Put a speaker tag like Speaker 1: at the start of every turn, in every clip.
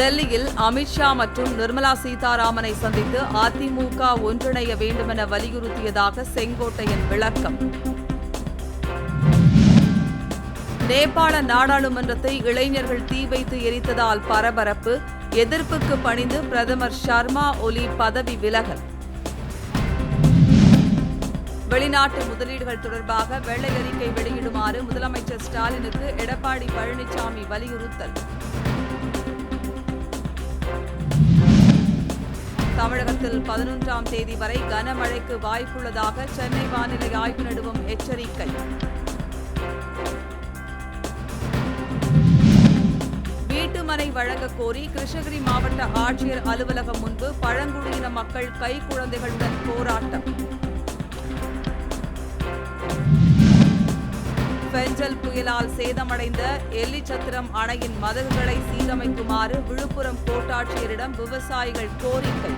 Speaker 1: டெல்லியில் அமித்ஷா மற்றும் நிர்மலா சீதாராமனை சந்தித்து அதிமுக ஒன்றிணைய வேண்டுமென வலியுறுத்தியதாக செங்கோட்டையன் விளக்கம். நேபாள நாடாளுமன்றத்தை இளைஞர்கள் தீ வைத்து எரித்ததால் பரபரப்பு எதிர்ப்புக்கு பணிந்து பிரதமர் ஷர்மா ஒலி பதவி விலகல். வெளிநாட்டு முதலீடுகள் தொடர்பாக வெள்ளை அறிக்கை வெளியிடுமாறு முதலமைச்சர் ஸ்டாலினுக்கு எடப்பாடி பழனிசாமி வலியுறுத்தல். தமிழகத்தில் பதினொன்றாம் தேதி வரை கனமழைக்கு வாய்ப்புள்ளதாக சென்னை வானிலை ஆய்வு நடுவம் எச்சரிக்கை. வீட்டுமனை வழங்கக் கோரி கிருஷ்ணகிரி மாவட்ட ஆட்சியர் அலுவலகம் முன்பு பழங்குடியின மக்கள் கைக்குழந்தைகளுடன் போராட்டம். பெஞ்சல் புயலால் சேதமடைந்த எல்லிச்சத்திரம் அணையின் மதகுகளை சீரமைக்குமாறு விழுப்புரம் கோட்டாட்சியரிடம் விவசாயிகள் கோரிக்கை.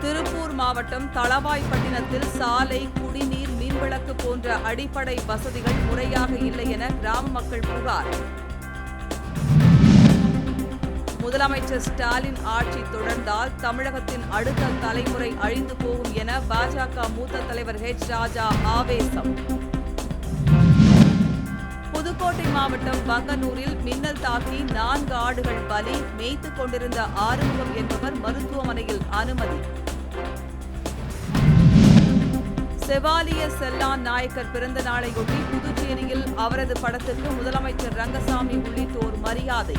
Speaker 1: திருப்பூர் மாவட்டம் தளவாய்ப்பட்டினத்தில் சாலை குடிநீர் மின்விளக்கு போன்ற அடிப்படை வசதிகள் முறையாக இல்லை என கிராம மக்கள் புகார். முதலமைச்சர் ஸ்டாலின் ஆட்சி தொடர்ந்தால் தமிழகத்தின் அடுத்த தலைமுறை அழிந்து போகும் என பாஜக மூத்த தலைவர் ஹெச் ராஜா ஆவேசம். புதுக்கோட்டை மாவட்டம் பங்கனூரில் மின்னல் தாக்கி நான்கு ஆடுகள் பலி மேய்த்துக் கொண்டிருந்த ஆறுமுகம் என்பவர் மருத்துவமனையில் அனுமதி. செவாலிய செல்லான் நாயக்கர் பிறந்த நாளையொட்டி புதுச்சேரியில் அவரது படத்துக்கு முதலமைச்சர் ரங்கசாமி உள்ளிட்டோர் மரியாதை.